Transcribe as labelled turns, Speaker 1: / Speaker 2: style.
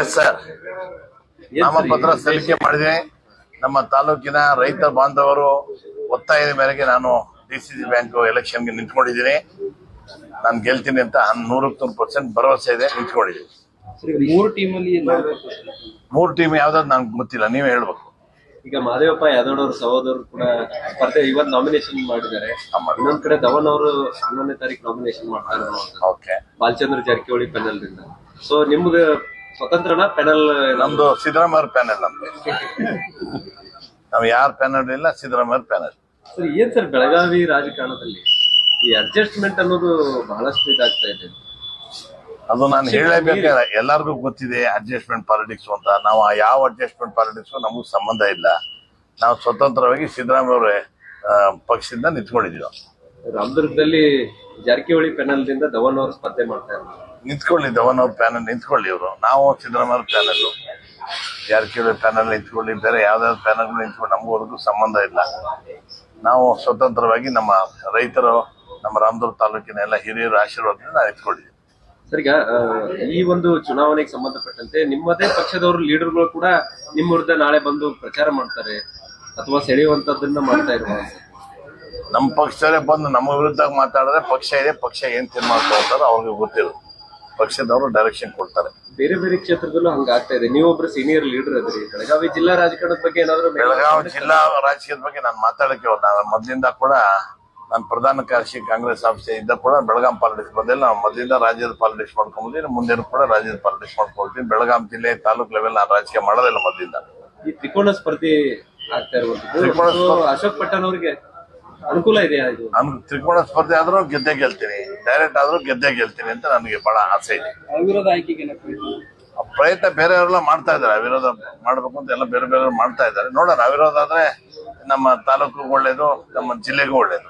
Speaker 1: Yes sir ನಾಮಪತ್ರ ಸಲ್ಲಿಕೆ ಮಾಡಿದೆ ನಮ್ಮ ತಾಲೂಕಿನ ರೈತ ಬಾಂಧವರು ಒತ್ತಾಯದ ಮೇರೆಗೆ ನಾನು ಡಿ ಸಿ ಸಿ ಬ್ಯಾಂಕ್ ಎಲೆಕ್ಷನ್ಗೆ ನಿಂತ್ಕೊಂಡಿದ್ದೀನಿ. ನಾನು ಗೆಲ್ತೀನಿ ಅಂತ ನೂರಕ್ಕೆ ನೂರು ಪರ್ಸೆಂಟ್ ಭರವಸೆ ಇದೆ ನಿಂತ್ಕೊಂಡಿದ್ದೀನಿ.
Speaker 2: ಮೂರು ಟೀಮ್.
Speaker 1: ಮೂರು ಯಾವ್ದಾದ್ರು ನಂಗೆ ಗೊತ್ತಿಲ್ಲ ನೀವೇ ಹೇಳ್ಬೇಕು.
Speaker 2: ಈಗ ಮಹದೇವಪ್ಪ ಯಾದವ್ ಅವ್ರ ಸಹೋದರರು ಕೂಡ ಸ್ಪರ್ಧೆ ಇವತ್ತು ನಾಮಿನೇಷನ್ ಮಾಡಿದ್ದಾರೆ. ಇನ್ನೊಂದ್ ಕಡೆ ಧವನ್ ಅವರು ಹನ್ನೊಂದನೇ ತಾರೀಕು ನಾಮಿನೇಷನ್ ಮಾಡ್ತಾರೆ ಬಾಲಚಂದ್ರ ಜಾರಕಿಹೊಳಿ ಪೆನಲ್ ದಿಂದ ಸೊ ನಿಮ್ದು ಸ್ವತಂತ್ರನ ಪೆನಲ್
Speaker 1: ನಮ್ದು ಸಿದ್ದರಾಮಯ್ಯ ಪ್ಯಾನಲ್ ನಮ್ದು. ನಾವು ಯಾರ ಪ್ಯಾನಲ್ ಇಲ್ಲ ಸಿದ್ದರಾಮಯ್ಯ ಪ್ಯಾನಲ್
Speaker 2: ಸರ್ ಏನ್ ಸರ್ ಬೆಳಗಾವಿ ರಾಜಕಾರಣದಲ್ಲಿ ಈ ಅಡ್ಜಸ್ಟ್ಮೆಂಟ್ ಅನ್ನೋದು ಬಹಳಷ್ಟು ಇದಾಗ್ತಾ ಇದೆ.
Speaker 1: ಅದು ನಾನು ಹೇಳಬೇಕಾದ್ರೆ ಎಲ್ಲರಿಗೂ ಗೊತ್ತಿದೆ ಅಡ್ಜಸ್ಟ್ಮೆಂಟ್ ಪಾಲಿಟಿಕ್ಸ್ ಅಂತ. ನಾವು ಆ ಯಾವ ಅಡ್ಜಸ್ಟ್ಮೆಂಟ್ ಪಾಲಿಟಿಕ್ಸ್ ನಮಗೂ ಸಂಬಂಧ ಇಲ್ಲ. ನಾವು ಸ್ವತಂತ್ರವಾಗಿ ಸಿದ್ದರಾಮಯ್ಯ ಅವರ ಪಕ್ಷದಿಂದ ನಿಂತ್ಕೊಂಡಿದ್ದೀವಿ.
Speaker 2: ರಾಮದುರ್ಗದಲ್ಲಿ ಜಾರಕಿಹೊಳಿ ಪ್ಯಾನಲ್ ದಿಂದ ಧವನ್ ಅವರು ಸ್ಪರ್ಧೆ ಮಾಡ್ತಾ ಇದ್ದಾರೆ.
Speaker 1: ನಿಂತ್ಕೊಳ್ಳಿ ಧವನ್ ಅವ್ರ ಪ್ಯಾನಲ್ ನಿಂತ್ಕೊಳ್ಳಿ ಇವರು. ನಾವು ಸಿದ್ದರಾಮಯ್ಯ ಪ್ಯಾನಲ್ ಜಾರಕಿಹೊಳಿ ಪ್ಯಾನಲ್ ನಿಂತ್ಕೊಳ್ಳಿ ಬೇರೆ ಯಾವ್ದಾದ್ರು ಪ್ಯಾನಲ್ ನಿಂತ್ಕೊಂಡು ನಮಗೂ ಸಂಬಂಧ ಇಲ್ಲ. ನಾವು ಸ್ವತಂತ್ರವಾಗಿ ನಮ್ಮ ರೈತರು ನಮ್ಮ ರಾಮದುರ್ಗ ತಾಲೂಕಿನ ಎಲ್ಲ ಹಿರಿಯರ ಆಶೀರ್ವಾದದಿಂದ ನಾವು ನಿಂತ್ಕೊಂಡಿದ್ದೀವಿ
Speaker 2: ಸರ್ ಈಗ ಈ ಒಂದು ಚುನಾವಣೆಗೆ ಸಂಬಂಧಪಟ್ಟಂತೆ ನಿಮ್ಮದೇ ಪಕ್ಷದವರು ಲೀಡರ್ಗಳು ಕೂಡ ನಿಮ್ಮ ವಿರುದ್ಧ ನಾಳೆ ಬಂದು ಪ್ರಚಾರ ಮಾಡ್ತಾರೆ ಅಥವಾ ಸೆಳೆಯುವಂತದ್ದನ್ನ ಮಾಡ್ತಾ ಇರುವ
Speaker 1: ನಮ್ಮ ಪಕ್ಷದವರೇ ಬಂದು ನಮ್ಮ ವಿರುದ್ಧ ಮಾತಾಡಿದ್ರೆ ಪಕ್ಷ ಇದೆ ಪಕ್ಷ ಏನ್ ತೀರ್ಮಾನ ತಗೋತಾರೋ ಅವ್ರಿಗೆ ಗೊತ್ತಿರೋದು ಪಕ್ಷದವರು ಡೈರೆಕ್ಷನ್ ಕೊಡ್ತಾರೆ.
Speaker 2: ಬೇರೆ ಬೇರೆ ಕ್ಷೇತ್ರದಲ್ಲೂ ಹಂಗಾಗ್ತಾ ಇದೆ. ನೀವೊಬ್ರು ಸೀನಿಯರ್ ಲೀಡರ್ ಅದ್ರಿ ಬೆಳಗಾವಿ ಜಿಲ್ಲಾ ರಾಜಕಾರಣದ ಬಗ್ಗೆ ಏನಾದ್ರು
Speaker 1: ಬೆಳಗಾವಿ ಜಿಲ್ಲಾ ರಾಜಕೀಯದ ಬಗ್ಗೆ ನಾನು ಮಾತಾಡಕ್ಕೆ ನಾನು ಮೊದಲಿಂದ ಕೂಡ ನಾನು ಪ್ರಧಾನ ಕಾರ್ಯದರ್ಶಿ ಕಾಂಗ್ರೆಸ್ ಆಫೀಸ್ ಇದ್ದ ಕೂಡ ಬೆಳಗಾಂ ಪಾಲಿಟಿಕ್ಸ್ ಬಂದಿಲ್ಲ. ನಾವು ಮೊದಲಿಂದ ರಾಜ್ಯದ ಪಾಲಿಟಿಕ್ಸ್ ಮಾಡ್ಕೊಂಡ್ಬಂದಿನಿ ಮುಂದೆ ಕೂಡ ರಾಜ್ಯದ ಪಾಲಿಟಿಕ್ಸ್ ಮಾಡ್ಕೊಳ್ತೀನಿ. ಬೆಳಗಾಂ ಜಿಲ್ಲೆ ತಾಲೂಕ್ ಲೆವೆಲ್ ನಾನು ರಾಜಕೀಯ ಮಾಡೋದಿಲ್ಲ ಮೊದಲಿಂದ.
Speaker 2: ಈ ತ್ರಿಕೋಣ ಸ್ಪರ್ಧೆ ಆಗ್ತಾ ಇರುವಂತದ್ದು ಅಶೋಕ್ ಪಟ್ಟಣ್ ಅವರಿಗೆ ಅನುಕೂಲ ಇದೆಯಾ ಇದು?
Speaker 1: ನಾನು ತ್ರಿಕೋಣ ಸ್ಪರ್ಧೆ ಆದ್ರೂ ಗೆದ್ದೆ ಗೆಲ್ತೀನಿ. ಡೈರೆಕ್ಟ್ ಆದ್ರೂ ಗೆದ್ದೆ ಗೆಲ್ತೀನಿ ಅಂತ ನನಗೆ ಬಹಳ ಆಸೆ ಇದೆ.
Speaker 2: ಅವಿರೋಧ ಆಯ್ಕೆಗೆ
Speaker 1: ಆ ಪ್ರಯತ್ನ ಬೇರೆಯವರೆಲ್ಲ ಮಾಡ್ತಾ ಇದ್ದಾರೆ ಅವಿರೋಧ ಮಾಡ್ಬೇಕು ಅಂತ ಎಲ್ಲ ಬೇರೆ ಬೇರೆ ಮಾಡ್ತಾ ಇದ್ದಾರೆ. ನೋಡೋಣ ಅವಿರೋಧ ಆದ್ರೆ ನಮ್ಮ ತಾಲೂಕು ಒಳ್ಳೇದು ನಮ್ಮ ಜಿಲ್ಲೆಗೂ ಒಳ್ಳೇದು.